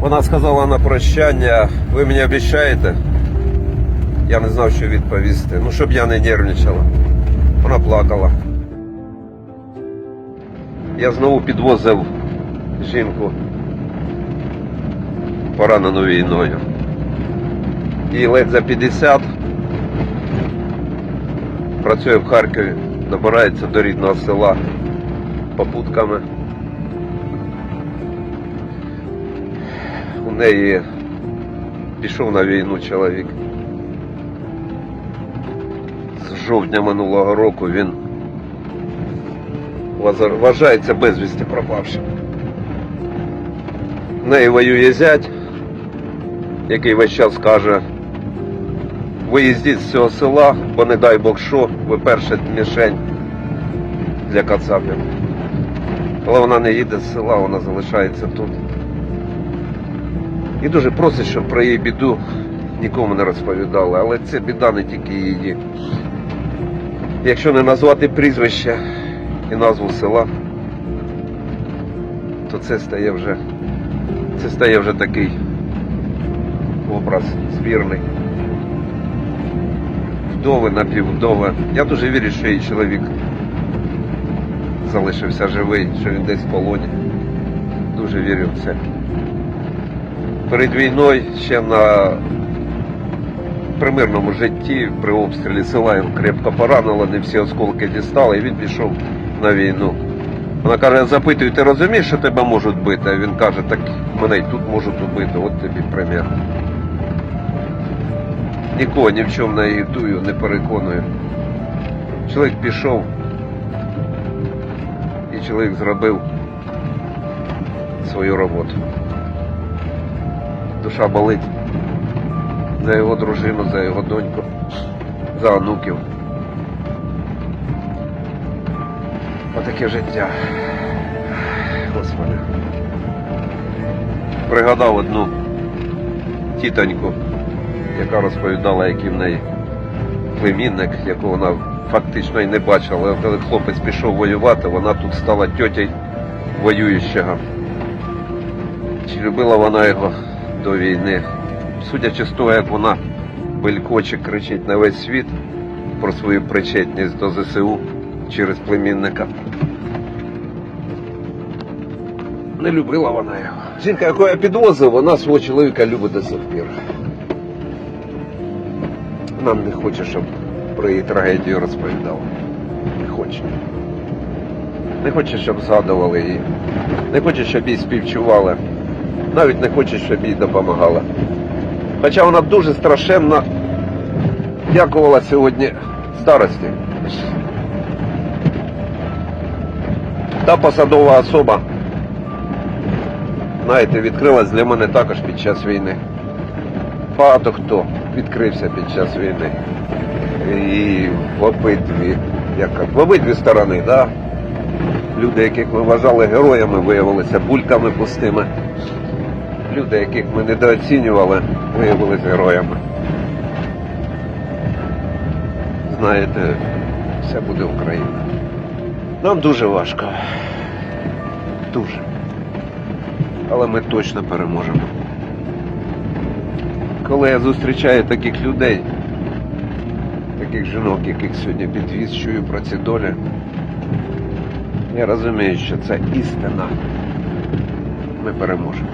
Вона сказала на прощання, ви мені обіцяєте? Я не знав, що відповісти. Ну, щоб я не нервничала. Вона плакала. Я знову підвозив жінку поранену війною. Їй ледь за 50. Працює в Харкові, добирається до рідного села попутками. У неї пішов на війну чоловік. З жовтня минулого року він вважається безвісті пропавшим. В неї воює зять, який весь час каже, виїздіть з цього села, бо не дай Бог що, ви перша мішень для кацапів. Але вона не їде з села, вона залишається тут. І дуже просить, щоб про її біду нікому не розповідали. Але це біда не тільки її. Якщо не назвати прізвище і назву села, то це стає вже це стає вже такий образ збірний. Вдови, напіввдови. Я дуже вірю, що її чоловік залишився живий, що він десь в полоні. Дуже вірю в це. Перед війною ще на примирному житті при обстрілі села його крепко поранило, не всі осколки дістали, і він пішов на війну. Вона каже, запитую, ти розумієш, що тебе можуть бити? А він каже, так мене й тут можуть убити, от тобі примір. Нікого ні в чому не агітую, не переконую. Чоловік пішов, і чоловік зробив свою роботу. Душа болить за його дружину, за його доньку, за онуків. Отаке життя. Господи. Пригадав одну тітоньку, яка розповідала, який в неї племінник, якого вона фактично і не бачила. Коли хлопець пішов воювати, вона тут стала тьотєю воюючого. Чи любила вона його до війни? Судячи з того, як вона белькоче кричить на весь світ про свою причетність до ЗСУ через племінника. Не любила вона його. Жінка, яку я підвозив, вона свого чоловіка любить до сих пір. Вона не хоче, щоб про її трагедію розповідала. Не хоче. Не хоче, щоб згадували її. Не хоче, щоб їй співчували. Навіть не хоче, щоб їй допомагали. Хоча вона дуже страшенно дякувала сьогодні старості. Та посадова особа, знаєте, відкрилась для мене також під час війни. Багато хто відкрився під час війни. І в обидві, як в обидві сторони, да? люди, яких ми вважали героями, виявилися бульками пустими. Люди, яких ми недооцінювали, виявилися героями. Знаєте, все буде Україна. Нам дуже важко. Дуже. Але ми точно переможемо. Коли я зустрічаю таких людей, таких жінок, яких сьогодні підвіз, чую про ці долі, я розумію, що це істина. Ми переможемо.